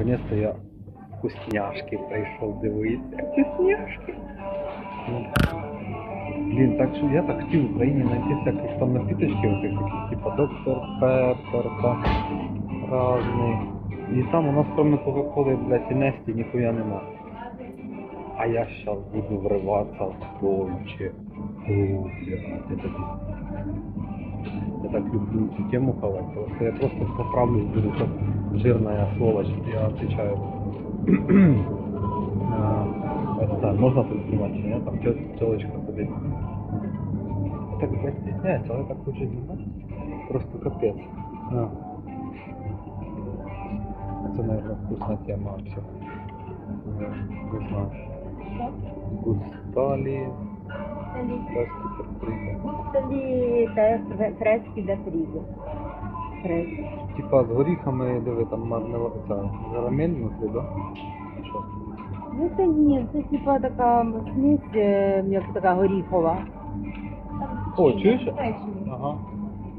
Наконец-то я вкусняшки прийшов дивитися. Вкусняшки. Ну, Блін, так що я так хотів в Україні знайти всяких там напіточків, таких, типа доктор Пеппер, там разний. І там у нас кроме Кока-Коли, блядь, і Несті ніхуя нема. А я сейчас буду врываться в Дольче. О, блядь. Я так люблю эту тему хавать, потому что я просто поправлюсь, буду как жирная сволочь, я отвечаю. А, Это, можно тут снимать, нет? Там телочка сидит. Я Так, блядь, стесняюсь, я так хочу снимать. Просто капец. А. Это, наверное, вкусная тема вообще. Знаю. Густали, фре- фрески да фріго. Фрески. Типа з горіхами, диви, там мармелад, ця карамель внутрі, да? Що? Ну це ні, це типа така смесь, е, як така горіхова. О, чуєш? Ага.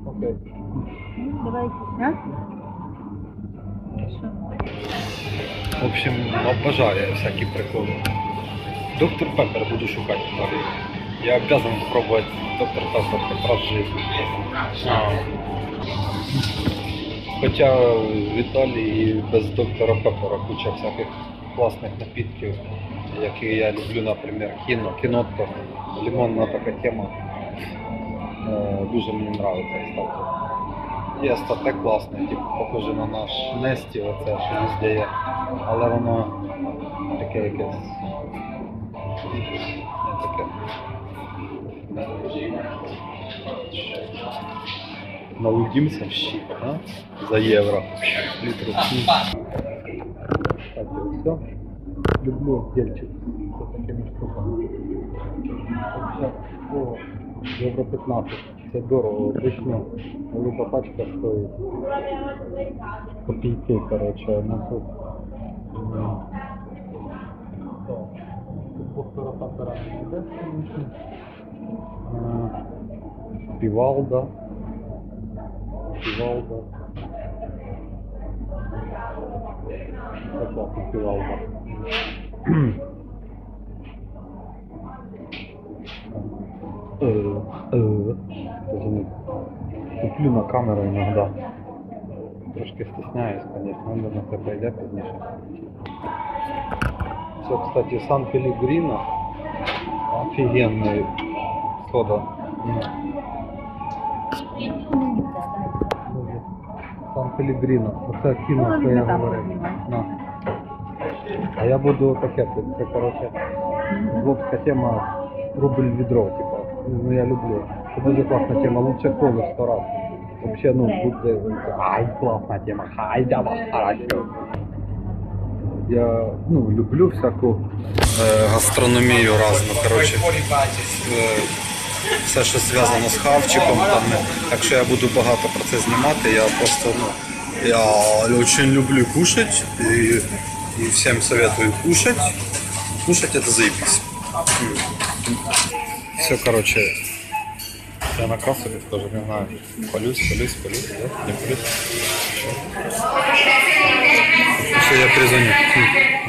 Окей. Ну, давайте. А? В общем, обожаю всякі приколи. Доктор Пеппер буду шукати далі. Я обязан попробовать доктор Пеппер хоть раз в жизни. А. Хоча в Італії без доктора Пеппера куча всяких класних напітків, які я люблю, наприклад, кіно, кінотто, лимонна така тема. Е, Дуже мені подобається, кстати. Є стате класне, типу, похоже на наш Несті, оце, що везде є. Але воно таке якесь. Таке. Налудимся в щит, а? За євро. Літру. Кстати, все. Люблю дельчик з такими штуками. О, Євро 15. Це дорого, обично. Велика пачка стоїть. Копійки, коротше, ну тут. півалда. Е, е, Даже не Туплю на камеру иногда. Трошки стесняюсь, конечно, он на це прийде пізніше. Це, кстати, Сан Пелігрино. Офігенний сода. Ну, Сан Пелігрино. Оце кіно, Ну, що я там говорив. знімай. На. А я буду таке, це, це коротше, злобська тема рубль відро, типа. Ну я люблю. Це дуже класна тема, лучше коли в сто раз. Вообще, ну, буде, ай, класна тема, хай, давай, хорошо. Я, ну, люблю всяку е, гастрономію разну, коротше. Е, все, що зв'язано з хавчиком, там, якщо я буду багато про це знімати, я просто, ну, я очень люблю кушать и, и всем советую кушать. Кушать это заебись. Все, короче, я на кассу тоже не знаю. Полюсь, полюсь, полюсь, да? Не полюсь. Все, я. Хм.